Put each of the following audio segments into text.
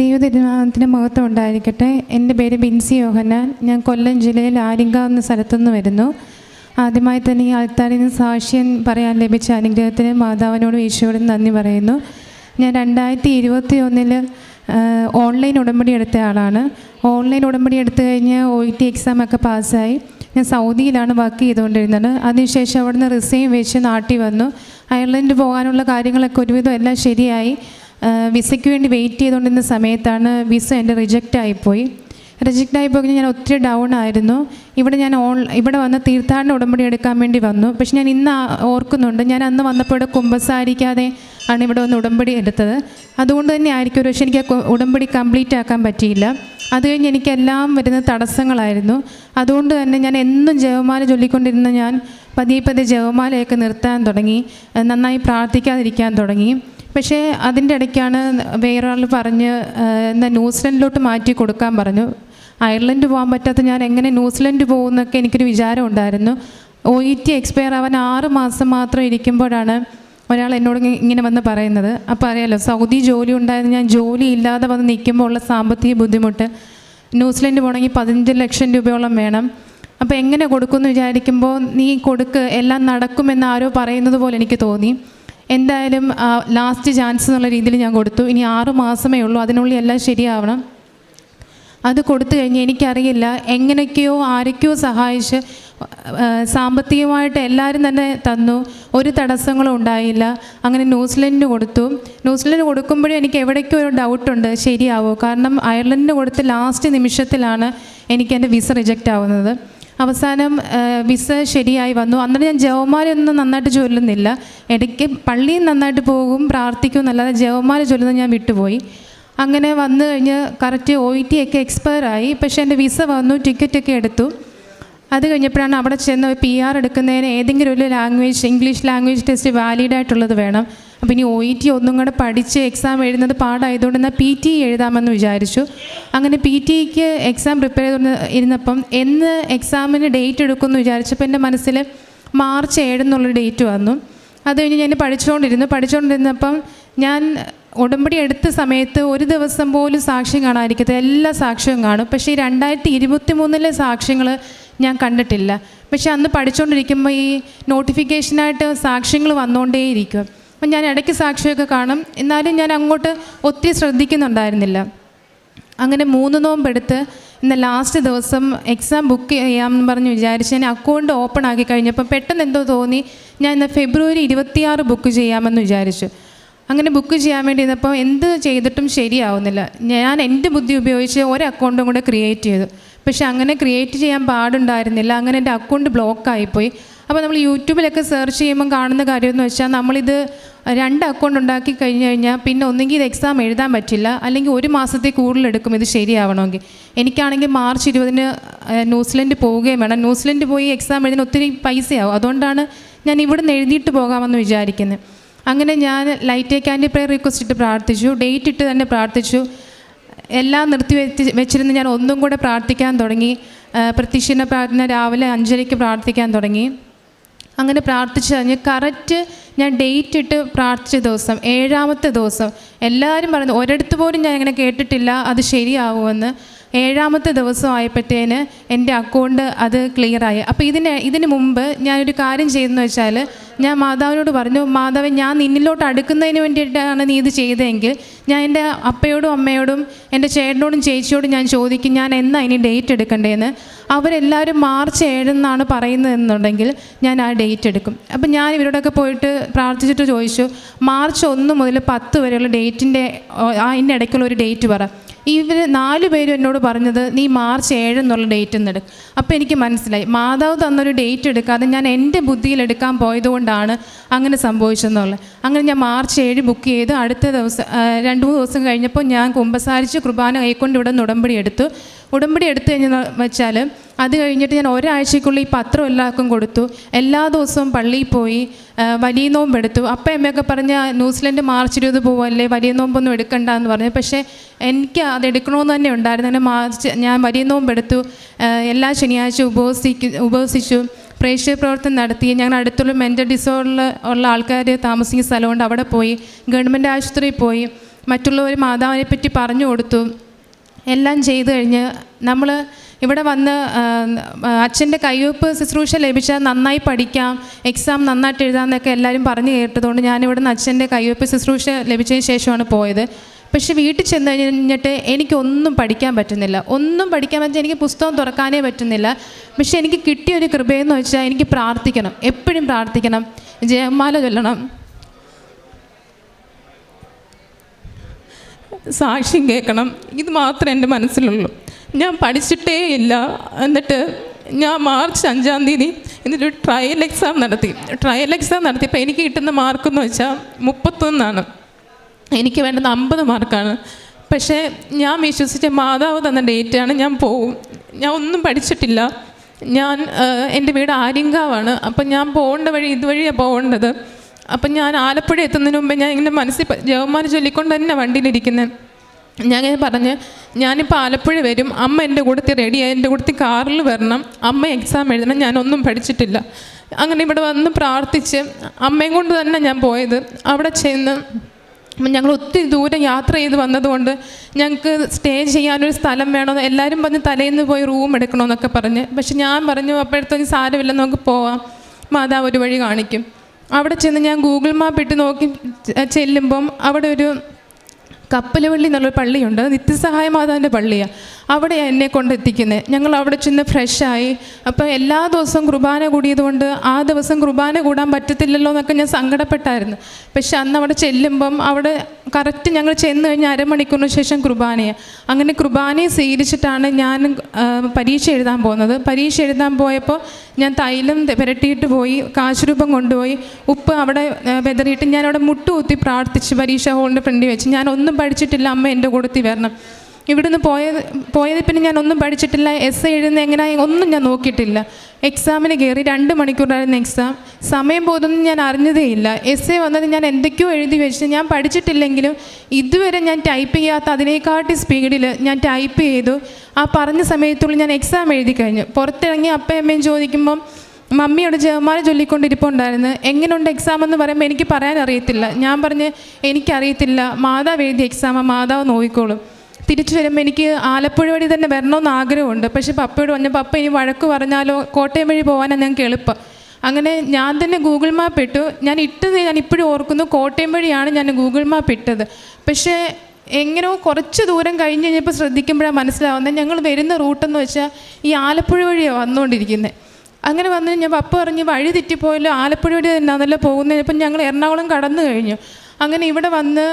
ദൈവതിരുനാമത്തിന് മഹത്വം ഉണ്ടായിരിക്കട്ടെ. എന്റെ പേര് ബിൻസി യോഹന്നാൻ. ഞാൻ കൊല്ലം ജില്ലയിൽ ആര്യങ്കാവ് എന്ന സ്ഥലത്തുനിന്ന് വരുന്നു. ആദ്യമായി തന്നെ ഈ ആൾത്താരിൽ നിന്ന് സാക്ഷ്യം പറയാൻ ലഭിച്ച അനുഗ്രഹത്തിന് മാതാവിനോടും ഈശോയോടും നന്ദി പറയുന്നു. ഞാൻ രണ്ടായിരത്തി ഇരുപത്തി ഒന്നിൽ ഓൺലൈൻ ഉടമ്പടി എടുത്ത ആളാണ്. ഓൺലൈൻ ഉടമ്പടി എടുത്തു കഴിഞ്ഞ് ഒ ടി എക്സാം ഒക്കെ പാസ്സായി. ഞാൻ സൗദിയിലാണ് വർക്ക് ചെയ്തുകൊണ്ടിരുന്നത്. അതിനുശേഷം അവിടുന്ന് റിസൈൻ വെച്ച് നാട്ടിൽ വന്നു. അയർലൻഡ് പോകാനുള്ള കാര്യങ്ങളൊക്കെ ഒരുവിധം എല്ലാം ശരിയായി. വിസയ്ക്ക് വേണ്ടി വെയിറ്റ് ചെയ്തുകൊണ്ടിരുന്ന സമയത്താണ് വിസ എന്റെ റിജക്റ്റ് ആയിപ്പോയി. റിജക്റ്റ് ആയി പോയി ഞാൻ ഒത്തിരി ഡൗൺ ആയിരുന്നു. ഇവിടെ ഞാൻ ഓൺ ഇവിടെ വന്ന് തീർത്ഥാടന ഉടമ്പടി എടുക്കാൻ വേണ്ടി വന്നു. പക്ഷെ ഞാൻ ഇന്ന് ഓർക്കുന്നുണ്ട്. ഞാൻ അന്ന് വന്നപ്പോൾ ഇവിടെ കുമ്പസാരിക്കാതെ ആണ് ഇവിടെ വന്ന് ഉടമ്പടി എടുത്തത്. അതുകൊണ്ട് തന്നെ ആയിരിക്കും ഒരു പക്ഷേ എനിക്ക് ഉടമ്പടി കംപ്ലീറ്റ് ആക്കാൻ പറ്റിയില്ല. അത് കഴിഞ്ഞ് എനിക്കെല്ലാം വരുന്ന തടസ്സങ്ങളായിരുന്നു. അതുകൊണ്ട് തന്നെ ഞാൻ എന്നും ജവമാല ചൊല്ലിക്കൊണ്ടിരുന്ന ഞാൻ പതിയെ പതിയെ ജവമാലയൊക്കെ നിർത്താൻ തുടങ്ങി. നന്നായി പ്രാർത്ഥിക്കാതിരിക്കാൻ തുടങ്ങി. പക്ഷേ അതിന്റെ ഇടയ്ക്കാണ് വേറൊരാൾ പറഞ്ഞ് എന്നാൽ ന്യൂസിലൻഡിലോട്ട് മാറ്റി കൊടുക്കാൻ പറഞ്ഞു. അയർലൻഡ് പോകാൻ പറ്റാത്ത ഞാൻ എങ്ങനെ ന്യൂസിലൻഡ് പോകുന്നൊക്കെ എനിക്കൊരു വിചാരം ഉണ്ടായിരുന്നു. ഒ ഇ ടി എക്സ്പയർ ആവാൻ ആറ് മാസം മാത്രം ഇരിക്കുമ്പോഴാണ് ഒരാൾ എന്നോട് ഇങ്ങനെ വന്ന് പറയുന്നത്. അപ്പോൾ അറിയാലോ സൗദി ജോലി ഉണ്ടായിരുന്നു ഞാൻ ജോലി ഇല്ലാതെ വന്ന് നിൽക്കുമ്പോൾ ഉള്ള സാമ്പത്തിക ബുദ്ധിമുട്ട്. ന്യൂസിലൻഡ് പോകണമെങ്കിൽ പതിനഞ്ച് ലക്ഷം രൂപയോളം വേണം. അപ്പോൾ എങ്ങനെ കൊടുക്കുമെന്ന് വിചാരിക്കുമ്പോൾ നീ കൊടുക്ക് എല്ലാം നടക്കുമെന്ന് ആരോ പറയുന്നത് പോലെ എനിക്ക് തോന്നി. എന്തായാലും ലാസ്റ്റ് ചാൻസ് എന്നുള്ള രീതിയിൽ ഞാൻ കൊടുത്തു. ഇനി ആറ് മാസമേ ഉള്ളൂ. അതിനുള്ളിൽ എല്ലാം ശരിയാവണം. അത് കൊടുത്തു കഴിഞ്ഞ് എനിക്കറിയില്ല എങ്ങനെയൊക്കെയോ ആരൊക്കെയോ സഹായിച്ച് സാമ്പത്തികമായിട്ട് എല്ലാവരും തന്നെ തന്നു. ഒരു തടസ്സങ്ങളും ഉണ്ടായില്ല. അങ്ങനെ ന്യൂസിലൻഡിന് കൊടുത്തു. ന്യൂസിലൻഡ് കൊടുക്കുമ്പോഴും എനിക്ക് എവിടേക്കോ ഒരു ഡൗട്ടുണ്ട്. ശരിയാവോ? കാരണം അയർലൻഡിന് കൊടുത്ത് ലാസ്റ്റ് നിമിഷത്തിലാണ് എനിക്ക് എന്റെ വിസ റിജക്റ്റ് ആവുന്നത്. അവസാനം വിസ ശരിയായി വന്നു. അന്നേരം ഞാൻ ജവമാലയൊന്നും നന്നായിട്ട് ചൊല്ലുന്നില്ല. ഇടയ്ക്ക് പള്ളിയിൽ നന്നായിട്ട് പോകും പ്രാർത്ഥിക്കും എന്നല്ലാതെ ജവമാല ചൊല്ലുന്നത് ഞാൻ വിട്ടുപോയി. അങ്ങനെ വന്നു കഴിഞ്ഞ് കറക്റ്റ് ഒ ടി ഒക്കെ എക്സ്പയർ ആയി. പക്ഷേ എന്റെ വിസ വന്നു ടിക്കറ്റൊക്കെ എടുത്തു. അത് കഴിഞ്ഞപ്പോഴാണ് അവിടെ ചെന്ന് പി ആർ എടുക്കുന്നതിന് ഏതെങ്കിലും ഒരു language English language test valid ആയിട്ടുള്ളത് വേണം. അപ്പോൾ ഇനി ഒ ഇ ടി ഒന്നും കൂടെ പഠിച്ച് എക്സാം എഴുതുന്നത് പാടായതുകൊണ്ട് എന്നാൽ പി ടി എഴുതാമെന്ന് വിചാരിച്ചു. അങ്ങനെ പി ടിക്ക് എക്സാം പ്രിപ്പയർ ചെയ്തുകൊണ്ട് ഇരുന്നപ്പം എന്ന് എക്സാമിന് ഡേറ്റ് എടുക്കുമെന്ന് വിചാരിച്ചപ്പോൾ എന്റെ മനസ്സിൽ മാർച്ച് ഏഴെന്നുള്ള ഡേറ്റ് വന്നു. അത് കഴിഞ്ഞ് ഞാൻ പഠിച്ചുകൊണ്ടിരുന്നു പഠിച്ചുകൊണ്ടിരുന്നപ്പം ഞാൻ ഉടമ്പടി എടുത്ത സമയത്ത് ഒരു ദിവസം പോലും സാക്ഷ്യം കാണാതിരിക്കത്തില്ല എല്ലാ സാക്ഷ്യവും കാണും. പക്ഷേ ഈ രണ്ടായിരത്തി ഇരുപത്തി മൂന്നിലെ സാക്ഷ്യങ്ങൾ ഞാൻ കണ്ടിട്ടില്ല. പക്ഷേ അന്ന് പഠിച്ചുകൊണ്ടിരിക്കുമ്പോൾ ഈ നോട്ടിഫിക്കേഷനായിട്ട് സാക്ഷ്യങ്ങൾ വന്നുകൊണ്ടേയിരിക്കും അപ്പം ഞാൻ ഇടയ്ക്ക് സാക്ഷിയൊക്കെ കാണും. എന്നാലും ഞാൻ അങ്ങോട്ട് ഒത്തിരി ശ്രദ്ധിക്കുന്നുണ്ടായിരുന്നില്ല. അങ്ങനെ മൂന്ന് നോമ്പെടുത്ത് ഇന്ന് ലാസ്റ്റ് ദിവസം എക്സാം ബുക്ക് ചെയ്യാമെന്ന് പറഞ്ഞ് വിചാരിച്ച് ഞാൻ അക്കൗണ്ട് ഓപ്പൺ ആക്കി കഴിഞ്ഞപ്പോൾ പെട്ടെന്ന് എന്തോ തോന്നി. ഞാൻ ഇന്ന് ഫെബ്രുവരി ഇരുപത്തിയാറ് ബുക്ക് ചെയ്യാമെന്ന് വിചാരിച്ചു. അങ്ങനെ ബുക്ക് ചെയ്യാൻ വേണ്ടി ഇരുന്നപ്പോൾ എന്ത് ചെയ്തിട്ടും ശരിയാവുന്നില്ല. ഞാൻ എന്റെ ബുദ്ധി ഉപയോഗിച്ച് ഒരു അക്കൗണ്ടും കൂടെ ക്രിയേറ്റ് ചെയ്തു. പക്ഷെ അങ്ങനെ ക്രിയേറ്റ് ചെയ്യാൻ പാടുണ്ടായിരുന്നില്ല. അങ്ങനെ എന്റെ അക്കൗണ്ട് ബ്ലോക്ക് ആയിപ്പോയി. അപ്പോൾ നമ്മൾ യൂട്യൂബിലൊക്കെ സെർച്ച് ചെയ്യുമ്പോൾ കാണുന്ന കാര്യം എന്ന് വെച്ചാൽ നമ്മളിത് രണ്ട് അക്കൗണ്ട് ഉണ്ടാക്കി കഴിഞ്ഞ് കഴിഞ്ഞാൽ പിന്നെ ഒന്നെങ്കിൽ ഇത് എക്സാം എഴുതാൻ പറ്റില്ല അല്ലെങ്കിൽ ഒരു മാസത്തെ കൂടുതൽ എടുക്കും ഇത് ശരിയാവണമെങ്കിൽ. എനിക്കാണെങ്കിൽ മാർച്ച് ഇരുപതിന് ന്യൂസിലൻഡ് പോവുകയും വേണം. ന്യൂസിലൻഡ് പോയി എക്സാം എഴുതുന്ന ഒത്തിരി പൈസയാവും. അതുകൊണ്ടാണ് ഞാൻ ഇവിടുന്ന് എഴുതിയിട്ട് പോകാമെന്ന് വിചാരിക്കുന്നത് അങ്ങനെ ഞാൻ ലൈറ്റ് ക്യാൻഡി പ്രയർ റിക്വസ്റ്റ് ഇട്ട് പ്രാർത്ഥിച്ചു. ഡേറ്റ് ഇട്ട് തന്നെ പ്രാർത്ഥിച്ചു. എല്ലാം നിർത്തി വെച്ച് വെച്ചിരുന്ന് ഞാൻ ഒന്നും കൂടെ പ്രാർത്ഥിക്കാൻ തുടങ്ങി. പ്രത്യക്ഷീണ പ്രാർത്ഥന രാവിലെ അഞ്ചരയ്ക്ക് പ്രാർത്ഥിക്കാൻ തുടങ്ങി. അങ്ങനെ പ്രാർത്ഥിച്ച് കഴിഞ്ഞ് കറക്റ്റ് ഞാൻ ഡേറ്റ് ഇട്ട് പ്രാർത്ഥിച്ച ദിവസം ഏഴാമത്തെ ദിവസം എല്ലാവരും പറഞ്ഞു ഒരിടത്ത് പോലും ഞാൻ അങ്ങനെ കേട്ടിട്ടില്ല അത് ശരിയാവുമെന്ന്. ഏഴാമത്തെ ദിവസം ആയപ്പോഴത്തേന് എന്റെ അക്കൗണ്ട് അത് ക്ലിയറായി. അപ്പോൾ ഇതിന് ഇതിന് മുമ്പ് ഞാനൊരു കാര്യം ചെയ്തെന്ന് വെച്ചാൽ ഞാൻ മാതാവിനോട് പറഞ്ഞു മാതാവ് ഞാൻ നിന്നിലോട്ട് അടുക്കുന്നതിന് വേണ്ടിയിട്ടാണ് നീ ഇത് ചെയ്തതെങ്കിൽ ഞാൻ എന്റെ അപ്പയോടും അമ്മയോടും എന്റെ ചേട്ടനോടും ചേച്ചിയോടും ഞാൻ ചോദിക്കും ഞാൻ എന്നാ ഇനി ഡേറ്റ് എടുക്കണ്ടേന്ന്. അവരെല്ലാവരും മാർച്ച് ഏഴെന്നാണ് പറയുന്നതെന്നുണ്ടെങ്കിൽ ഞാൻ ആ ഡേറ്റ് എടുക്കും. അപ്പം ഞാൻ ഇവരോടൊക്കെ പോയിട്ട് പ്രാർത്ഥിച്ചിട്ട് ചോദിച്ചു മാർച്ച് ഒന്ന് മുതൽ പത്ത് വരെയുള്ള ഡേറ്റിന്റെ അതിന്റെ ഇടയ്ക്കുള്ള ഒരു ഡേറ്റ് പറ. ഇവർ നാല് പേരും എന്നോട് പറഞ്ഞത് നീ മാർച്ച് ഏഴ് എന്നുള്ള ഡേറ്റ് എന്ന് എടുക്കും. അപ്പോൾ എനിക്ക് മനസ്സിലായി. മാതാവ് തന്നൊരു ഡേറ്റ് എടുക്കാതെ ഞാൻ എന്റെ ബുദ്ധിയിൽ എടുക്കാൻ പോയതുകൊണ്ടാണ് അങ്ങനെ സംഭവിച്ചതെന്നുള്ളത്. അങ്ങനെ ഞാൻ മാർച്ച് ഏഴ് ബുക്ക് ചെയ്ത് അടുത്ത ദിവസം രണ്ട് മൂന്ന് ദിവസം കഴിഞ്ഞപ്പോൾ ഞാൻ കുമ്പസാരിച്ച് കുർബാന കൈക്കൊണ്ട് ഇവിടെ ഉടമ്പടി എടുത്തു. ഉടമ്പടി എടുത്തു കഴിഞ്ഞെന്ന് വെച്ചാൽ അത് കഴിഞ്ഞിട്ട് ഞാൻ ഒരാഴ്ചക്കുള്ളിൽ ഈ പത്രം എല്ലാവർക്കും കൊടുത്തു. എല്ലാ ദിവസവും പള്ളിയിൽ പോയി വലിയ നോമ്പ് എടുത്തു. അപ്പം എമ്മയൊക്കെ പറഞ്ഞ ന്യൂസിലൻഡ് മാർച്ച് ഇരുപത് പോവല്ലേ വലിയ നോമ്പൊന്നും എടുക്കണ്ട എന്ന് പറഞ്ഞു. പക്ഷേ എനിക്ക് അത് എടുക്കണമെന്ന് തന്നെ ഉണ്ടായിരുന്നു. അങ്ങനെ മാർച്ച് ഞാൻ വലിയ നോമ്പ് എടുത്തു. എല്ലാ ശനിയാഴ്ച ഉപവസിക്ക് ഉപവസിച്ചു. പ്രേക്ഷക പ്രവർത്തനം നടത്തി. ഞങ്ങൾ അടുത്തുള്ള മെന്റൽ ഡിസോർഡറിൽ ഉള്ള ആൾക്കാർ താമസിക്കുന്ന സ്ഥലമുണ്ട്. അവിടെ പോയി. ഗവൺമെന്റ് ആശുപത്രിയിൽ പോയി. മറ്റുള്ളവർ മാതാവിനെ പറ്റി പറഞ്ഞു കൊടുത്തു. എല്ലാം ചെയ്തു കഴിഞ്ഞ് നമ്മൾ ഇവിടെ വന്ന് അച്ഛന്റെ കയ്യൊപ്പ് ശുശ്രൂഷ ലഭിച്ചാൽ നന്നായി പഠിക്കാം എക്സാം നന്നായിട്ട് എഴുതാമെന്നൊക്കെ എല്ലാവരും പറഞ്ഞു കേട്ടതുകൊണ്ട് ഞാനിവിടെ നിന്ന് അച്ഛന്റെ കയ്യൊപ്പ് ശുശ്രൂഷ ലഭിച്ചതിന് ശേഷമാണ് പോയത്. പക്ഷെ വീട്ടിൽ ചെന്ന് കഴിഞ്ഞിട്ട് എനിക്കൊന്നും പഠിക്കാൻ പറ്റുന്നില്ല. ഒന്നും പഠിക്കാൻ പറ്റുന്ന എനിക്ക് പുസ്തകം തുറക്കാനേ പറ്റുന്നില്ല. പക്ഷെ എനിക്ക് കിട്ടിയ ഒരു കൃപയെന്ന് വെച്ചാൽ എനിക്ക് പ്രാർത്ഥിക്കണം. എപ്പോഴും പ്രാർത്ഥിക്കണം. ജയമാല ചൊല്ലണം. സാക്ഷ്യം കേൾക്കണം. ഇത് മാത്രമേ എന്റെ മനസ്സിലുള്ളൂ. ഞാൻ പഠിച്ചിട്ടേ ഇല്ല. എന്നിട്ട് ഞാൻ മാർച്ച് അഞ്ചാം തീയതി എന്നിട്ടൊരു ട്രയൽ എക്സാം നടത്തി. ട്രയൽ എക്സാം നടത്തിയപ്പോൾ എനിക്ക് കിട്ടുന്ന മാർക്കെന്ന് വെച്ചാൽ മുപ്പത്തൊന്നാണ്. എനിക്ക് വേണ്ടത് അമ്പത് മാർക്കാണ് പക്ഷേ ഞാൻ വിശ്വസിച്ച മാതാവ് തന്ന ഡേറ്റാണ് ഞാൻ പോവും. ഞാൻ ഒന്നും പഠിച്ചിട്ടില്ല. ഞാൻ എന്റെ വീട് ആര്യങ്കാവാണ്. അപ്പം ഞാൻ പോകേണ്ട വഴി ഇതുവഴിയാണ് പോകേണ്ടത്. അപ്പം ഞാൻ ആലപ്പുഴ എത്തുന്നതിന് മുമ്പ് ഞാൻ ഇങ്ങനെ മനസ്സിൽ ജവന്മാർ ചൊല്ലിക്കൊണ്ട് തന്നെ വണ്ടിയിലിരിക്കുന്നത് ഞാൻ ഇങ്ങനെ പറഞ്ഞ് ഞാനിപ്പോൾ ആലപ്പുഴ വരും. അമ്മ എന്റെ കൂടത്തിൽ റെഡിയായി എന്റെ കൂടത്തിൽ കാറിൽ വരണം. അമ്മ എക്സാം എഴുതണം. ഞാനൊന്നും പഠിച്ചിട്ടില്ല. അങ്ങനെ ഇവിടെ വന്ന് പ്രാർത്ഥിച്ച് അമ്മയും കൊണ്ട് തന്നെ ഞാൻ പോയത്. അവിടെ ചെന്ന് ഞങ്ങൾ ഒത്തിരി ദൂരം യാത്ര ചെയ്ത് വന്നതുകൊണ്ട് ഞങ്ങൾക്ക് സ്റ്റേ ചെയ്യാനൊരു സ്ഥലം വേണമെന്ന് എല്ലാവരും പറഞ്ഞ് തലേന്ന് പോയി റൂം എടുക്കണമെന്നൊക്കെ പറഞ്ഞ്. പക്ഷെ ഞാൻ പറഞ്ഞു അപ്പോഴത്തേക്കും സാരമില്ല. നമുക്ക് പോവാം. മാതാവ് ഒരു വഴി കാണിക്കും. അവിടെ ചെന്ന് ഞാൻ ഗൂഗിൾ മാപ്പ് ഇട്ട് നോക്കി ചെല്ലുമ്പം അവിടെ ഒരു കപ്പലവള്ളി എന്നുള്ളൊരു പള്ളിയുണ്ട്. നിത്യസഹായ മാതാവിന്റെ പള്ളിയാണ് അവിടെയാണ് എന്നെ കൊണ്ടെത്തിക്കുന്നത് ഞങ്ങൾ അവിടെ ചെന്ന് ഫ്രഷായി അപ്പോൾ എല്ലാ ദിവസവും കുർബാന കൂടിയതുകൊണ്ട് ആ ദിവസം കുർബാന കൂടാൻ പറ്റത്തില്ലല്ലോ എന്നൊക്കെ ഞാൻ സങ്കടപ്പെട്ടായിരുന്നു. പക്ഷെ അന്ന് അവിടെ ചെല്ലുമ്പം അവിടെ കറക്റ്റ് ഞങ്ങൾ ചെന്ന് കഴിഞ്ഞ് അരമണിക്കൂറിന് ശേഷം കുർബാനയാണ് അങ്ങനെ കുർബാനയെ സ്വീകരിച്ചിട്ടാണ് ഞാൻ പരീക്ഷ എഴുതാൻ പോകുന്നത്. പരീക്ഷ എഴുതാൻ പോയപ്പോൾ ഞാൻ തൈലം പുരട്ടിയിട്ട് പോയി കാശുരൂപം കൊണ്ടുപോയി ഉപ്പ് അവിടെ വെതറിയിട്ട് ഞാൻ അവിടെ മുട്ടുകുത്തി പ്രാർത്ഥിച്ച് പരീക്ഷ ഹോളിന്റെ ഫ്രണ്ടിൽ വെച്ച്. ഞാൻ ഒന്നും പഠിച്ചിട്ടില്ല അമ്മ എന്റെ കൂടത്തിൽ വരണം. ഇവിടുന്ന് പോയത് പോയത് പിന്നെ ഞാൻ ഒന്നും പഠിച്ചിട്ടില്ല. എസ് എ എഴുതുന്ന എങ്ങനെ ഒന്നും ഞാൻ നോക്കിയിട്ടില്ല. എക്സാമിന് കയറി രണ്ട് മണിക്കൂറായിരുന്നു എക്സാം സമയം പോകുന്നൊന്നും ഞാൻ അറിഞ്ഞതേ ഇല്ല. എസ് എ വന്നത് ഞാൻ എന്തൊക്കെയോ എഴുതി വെച്ച് ഞാൻ പഠിച്ചിട്ടില്ലെങ്കിലും ഇതുവരെ ഞാൻ ടൈപ്പ് ചെയ്യാത്ത അതിനേക്കാട്ടി സ്പീഡിൽ ഞാൻ ടൈപ്പ് ചെയ്തു. ആ പറഞ്ഞ സമയത്തുള്ളിൽ ഞാൻ എക്സാം എഴുതി കഴിഞ്ഞു. പുറത്തിറങ്ങി അമ്മയും ചോദിക്കുമ്പം മമ്മിയോട് ജവമാല ചൊല്ലിക്കൊണ്ടിരിപ്പുണ്ടായിരുന്നു. എങ്ങനെയുണ്ട് എക്സാം എന്ന് പറയുമ്പോൾ എനിക്ക് പറയാൻ അറിയത്തില്ല. ഞാൻ പറഞ്ഞ് എനിക്കറിയത്തില്ല. മാതാവ് എഴുതിയ എക്സാം മാതാവ് നോക്കിക്കോളും. തിരിച്ചു വരുമ്പോൾ എനിക്ക് ആലപ്പുഴ വഴി തന്നെ വരണമെന്ന് ആഗ്രഹമുണ്ട്. പക്ഷേ പപ്പയോട് പറഞ്ഞ പപ്പ ഇനി വഴക്ക് പറഞ്ഞാലോ? കോട്ടയം വഴി പോകാനാണ് ഞങ്ങൾക്ക് എളുപ്പം. അങ്ങനെ ഞാൻ തന്നെ ഗൂഗിൾ മാപ്പ് ഇട്ടു. ഞാൻ ഇട്ടത് ഞാൻ ഇപ്പോഴും ഓർക്കുന്നു. കോട്ടയം വഴിയാണ് ഞാൻ ഗൂഗിൾ മാപ്പ് ഇട്ടത്. പക്ഷേ എങ്ങനെയോ കുറച്ച് ദൂരം കഴിഞ്ഞ് കഴിഞ്ഞപ്പോൾ ശ്രദ്ധിക്കുമ്പോഴാണ് മനസ്സിലാവുന്നത് ഞങ്ങൾ വരുന്ന റൂട്ടെന്ന് വെച്ചാൽ ഈ ആലപ്പുഴ വഴിയാണ് വന്നുകൊണ്ടിരിക്കുന്നത് അങ്ങനെ വന്നു ഞാൻ പപ്പ പറഞ്ഞ് വഴി തെറ്റിപ്പോയല്ലോ ആലപ്പുഴ വഴി തന്നെയാണല്ലോ പോകുന്നത് ഇപ്പം ഞങ്ങൾ എറണാകുളം കടന്നു കഴിഞ്ഞു. അങ്ങനെ ഇവിടെ വന്ന്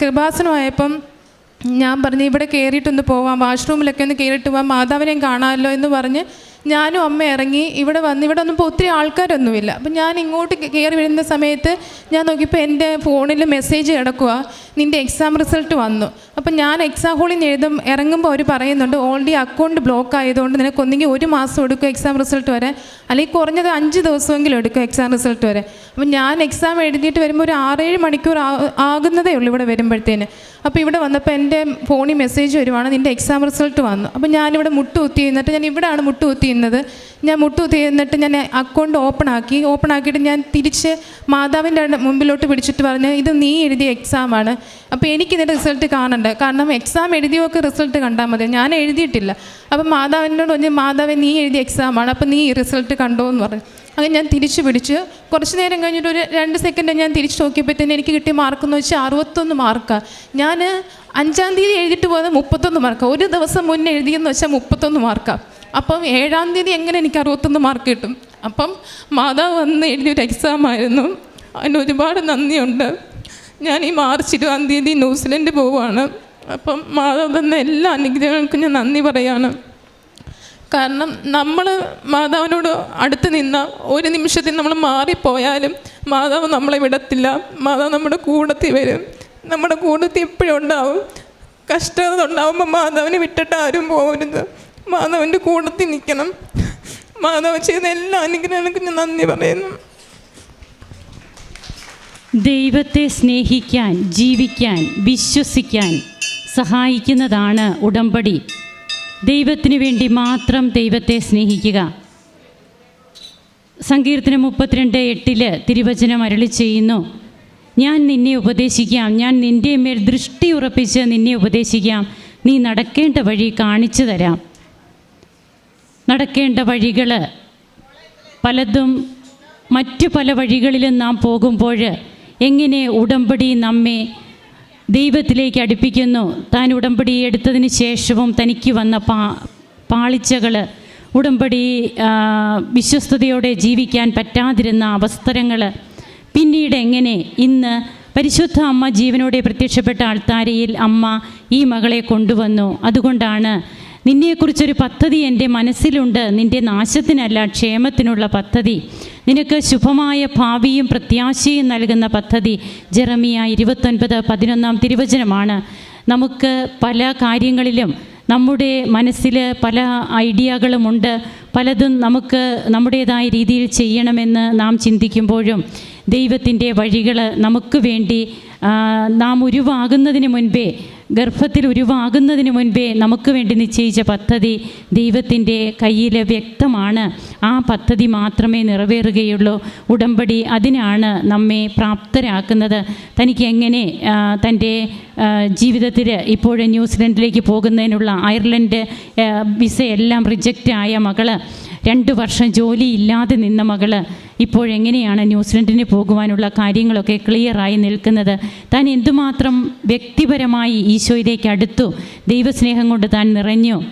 കൃപാസനമായപ്പം ഞാൻ പറഞ്ഞു ഇവിടെ കയറിയിട്ടൊന്ന് പോവാം വാഷ്റൂമിലൊക്കെ ഒന്ന് കയറിയിട്ട് പോവാം മാതാവിനെയും കാണാമല്ലോ എന്ന് പറഞ്ഞ് ഞാനും അമ്മ ഇറങ്ങി ഇവിടെ വന്ന് ഇവിടെ ഒന്നും ഇപ്പോൾ ഒത്തിരി ആൾക്കാരൊന്നുമില്ല. അപ്പം ഞാൻ ഇങ്ങോട്ട് കയറി വരുന്ന സമയത്ത് ഞാൻ നോക്കിയപ്പോൾ എന്റെ ഫോണിൽ മെസ്സേജ് കിടക്കുക നിന്റെ എക്സാം റിസൾട്ട് വന്നു. അപ്പം ഞാൻ എക്സാം ഹോളിൽ നിന്ന് എഴുതും ഇറങ്ങുമ്പോൾ അവർ പറയുന്നുണ്ട് ഓൾറെഡി അക്കൗണ്ട് ബ്ലോക്ക് ആയതുകൊണ്ട് നിനക്ക് ഒന്നെങ്കിൽ ഒരു മാസം എടുക്കും എക്സാം റിസൾട്ട് വരെ അല്ലെങ്കിൽ കുറഞ്ഞത് അഞ്ച് ദിവസമെങ്കിലും എടുക്കും എക്സാം റിസൾട്ട് വരെ. അപ്പം ഞാൻ എക്സാം എഴുതിയിട്ട് വരുമ്പോൾ ഒരു ആറേഴ് മണിക്കൂർ ആകുന്നതേ ഉള്ളൂ ഇവിടെ വരുമ്പോഴത്തേന്. അപ്പോൾ ഇവിടെ വന്നപ്പോൾ എന്റെ ഫോണിൽ മെസ്സേജ് വരുവാണ് നിന്റെ എക്സാം റിസൾട്ട് വന്നു. അപ്പം ഞാനിവിടെ മുട്ടുകുത്തി എന്നിട്ട് ഞാൻ ഇവിടെയാണ് മുട്ടുകുത്തി നിന്നത് ഞാൻ മുട്ടു തീർന്നിട്ട് ഞാൻ അക്കൗണ്ട് ഓപ്പൺ ആക്കി. ഓപ്പൺ ആക്കിയിട്ട് ഞാൻ തിരിച്ച് മാതാവിന്റെ മുമ്പിലോട്ട് പിടിച്ചിട്ട് പറഞ്ഞ് ഇത് നീ എഴുതിയ എക്സാമാണ് അപ്പോൾ എനിക്ക് ഇതിന്റെ റിസൾട്ട് കാണണ്ട. കാരണം എക്സാം എഴുതിയൊക്കെ റിസൾട്ട് കണ്ടാൽ മതി. ഞാൻ എഴുതിയിട്ടില്ല. അപ്പം മാതാവിനോട് പറഞ്ഞ് മാതാവ് നീ എഴുതിയ എക്സാമാണ് അപ്പോൾ നീ ഈ റിസൾട്ട് കണ്ടോ? എന്ന് പറഞ്ഞു. അങ്ങനെ ഞാൻ തിരിച്ചു പിടിച്ച് കുറച്ച് നേരം കഴിഞ്ഞിട്ട് ഒരു രണ്ട് സെക്കൻഡ് ഞാൻ തിരിച്ച് നോക്കിയപ്പോഴത്തേന് എനിക്ക് കിട്ടിയ മാർക്ക് എന്ന് വെച്ചാൽ അറുപത്തൊന്ന് മാർക്കാണ് ഞാൻ അഞ്ചാം തീയതി എഴുതിയിട്ട് പോയത് മുപ്പത്തൊന്ന് മാർക്കാണ് ഒരു ദിവസം മുന്നേ എഴുതിയെന്ന് വെച്ചാൽ മുപ്പത്തൊന്ന് മാർക്കാണ് അപ്പം ഏഴാം തീയതി എങ്ങനെ എനിക്ക് അറുപത്തൊന്ന് മാർക്ക് കിട്ടും? അപ്പം മാതാവ് വന്ന് എഴുതിയൊരു എക്സാം ആയിരുന്നു. അതിന് ഒരുപാട് നന്ദിയുണ്ട്. ഞാൻ ഈ മാർച്ച് ഇരുപതാം തീയതി ന്യൂസിലൻഡ് പോവുകയാണ്. അപ്പം മാതാവ് തന്ന എല്ലാ അനുഗ്രഹങ്ങൾക്കും ഞാൻ നന്ദി പറയാണ്. കാരണം നമ്മൾ മാതാവിനോട് അടുത്ത് നിന്ന ഒരു നിമിഷത്തിൽ നമ്മൾ മാറിപ്പോയാലും മാതാവ് നമ്മളെ വിടത്തില്ല. മാതാവ് നമ്മുടെ കൂടത്തിൽ വരും. നമ്മുടെ കൂടത്തിൽ എപ്പോഴും ഉണ്ടാവും. കഷ്ടത ഉണ്ടാവുമ്പോൾ മാതാവിനെ വിട്ടിട്ട് ആരും പോകരുത് മാതാവിന്റെ കൂടത്തിൽ നിൽക്കണം മാധവൻ ചെയ്ത എല്ലാ അനുഗ്രഹങ്ങൾക്കും ഞാൻ നന്ദി പറയുന്നു. ദൈവത്തെ സ്നേഹിക്കാൻ ജീവിക്കാൻ വിശ്വസിക്കാൻ സഹായിക്കുന്നതാണ് ഉടമ്പടി. ദൈവത്തിനു വേണ്ടി മാത്രം ദൈവത്തെ സ്നേഹിക്കുക. സങ്കീർത്തനം മുപ്പത്തിരണ്ട് എട്ടിൽ തിരുവചനം അരളി ചെയ്യുന്നു. ഞാൻ നിന്നെ ഉപദേശിക്കാം. ഞാൻ നിന്റെ മേൽ ദൃഷ്ടി ഉറപ്പിച്ച് നിന്നെ ഉപദേശിക്കാം. നീ നടക്കേണ്ട വഴി കാണിച്ചു തരാം. നടക്കേണ്ട വഴികൾ പലതും മറ്റു പല വഴികളിലും നാം പോകുമ്പോൾ എങ്ങനെ ഉടമ്പടി നമ്മെ ദൈവത്തിലേക്ക് അടുപ്പിക്കുന്നു. താൻ ഉടമ്പടി എടുത്തതിന് ശേഷവും തനിക്ക് വന്ന പാ പാളിച്ചകൾ ഉടമ്പടി വിശ്വസ്തയോടെ ജീവിക്കാൻ പറ്റാതിരുന്ന അവസരങ്ങൾ പിന്നീട് എങ്ങനെ ഇന്ന് പരിശുദ്ധ അമ്മ ജീവനോടെ പ്രത്യക്ഷപ്പെട്ട ആൾത്താരയിൽ അമ്മ ഈ മകളെ കൊണ്ടുവന്നു. അതുകൊണ്ടാണ് നിന്നെക്കുറിച്ചൊരു പദ്ധതി എന്റെ മനസ്സിലുണ്ട്. നിന്റെ നാശത്തിനല്ല ക്ഷേമത്തിനുള്ള പദ്ധതി. നിനക്ക് ശുഭമായ ഭാവിയും പ്രത്യാശയും നൽകുന്ന പദ്ധതി ജെറമിയ ഇരുപത്തൊൻപത് പതിനൊന്നാം തിരുവചനമാണ്. നമുക്ക് പല കാര്യങ്ങളിലും നമ്മുടെ മനസ്സിൽ പല ഐഡിയകളുമുണ്ട്. പലതും നമുക്ക് നമ്മുടേതായ രീതിയിൽ ചെയ്യണമെന്ന് നാം ചിന്തിക്കുമ്പോഴും ദൈവത്തിന്റെ വഴികൾ നമുക്ക് വേണ്ടി നാം ഉരുവാകുന്നതിന് മുൻപേ ഗർഭത്തിൽ ഉരുവാകുന്നതിന് മുൻപേ നമുക്ക് വേണ്ടി നിശ്ചയിച്ച പദ്ധതി ദൈവത്തിന്റെ കയ്യിൽ വ്യക്തമാണ്. ആ പദ്ധതി മാത്രമേ നിറവേറുകയുള്ളൂ. ഉടമ്പടി അതിനാണ് നമ്മെ പ്രാപ്തരാക്കുന്നത്. തനിക്ക് എങ്ങനെ തന്റെ ജീവിതത്തിൽ ഇപ്പോഴും ന്യൂസിലൻഡിലേക്ക് പോകുന്നതിനുള്ള അയർലൻഡ് വിസയെല്ലാം റിജക്റ്റ് ആയ മകൾ രണ്ട് വർഷം ജോലിയില്ലാതെ നിന്ന മകൾ ഇപ്പോഴെങ്ങനെയാണ് ന്യൂസിലൻഡിന് പോകുവാനുള്ള കാര്യങ്ങളൊക്കെ ക്ലിയറായി നിൽക്കുന്നത്? താൻ എന്തുമാത്രം വ്യക്തിപരമായി ഈശോയിലേക്ക് അടുത്തു? ദൈവസ്നേഹം കൊണ്ട് താൻ നിറഞ്ഞു.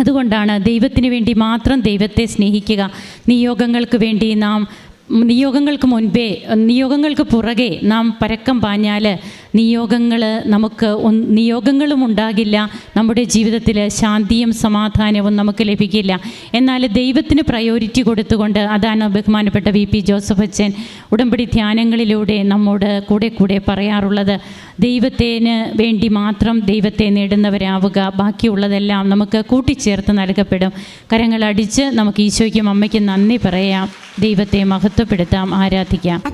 അതുകൊണ്ടാണ് ദൈവത്തിന് വേണ്ടി മാത്രം ദൈവത്തെ സ്നേഹിക്കുക. നിയോഗങ്ങൾക്ക് വേണ്ടി നാം നിയോഗങ്ങൾക്ക് മുൻപേ നിയോഗങ്ങൾക്ക് പുറകെ നാം പരക്കം പാഞ്ഞാൽ നിയോഗങ്ങൾ നമുക്ക് നിയോഗങ്ങളും ഉണ്ടാകില്ല. നമ്മുടെ ജീവിതത്തിൽ ശാന്തിയും സമാധാനവും നമുക്ക് ലഭിക്കില്ല. എന്നാൽ ദൈവത്തിന് പ്രയോറിറ്റി കൊടുത്തുകൊണ്ട് അതാണ് ബഹുമാനപ്പെട്ട വി പി ജോസഫ് അച്ഛൻ ഉടമ്പടി ധ്യാനങ്ങളിലൂടെ നമ്മോട് കൂടെ കൂടെ പറയാറുള്ളത്. ദൈവത്തിന് വേണ്ടി മാത്രം ദൈവത്തെ നേടുന്നവരാവുക ബാക്കിയുള്ളതെല്ലാം നമുക്ക് കൂട്ടിച്ചേർത്ത് നൽകപ്പെടും. കരങ്ങളടിച്ച് നമുക്ക് ഈശോയ്ക്കും അമ്മയ്ക്കും നന്ദി പറയാം. ദൈവത്തെ മഹത്വപ്പെടുത്താം ആരാധിക്കാം.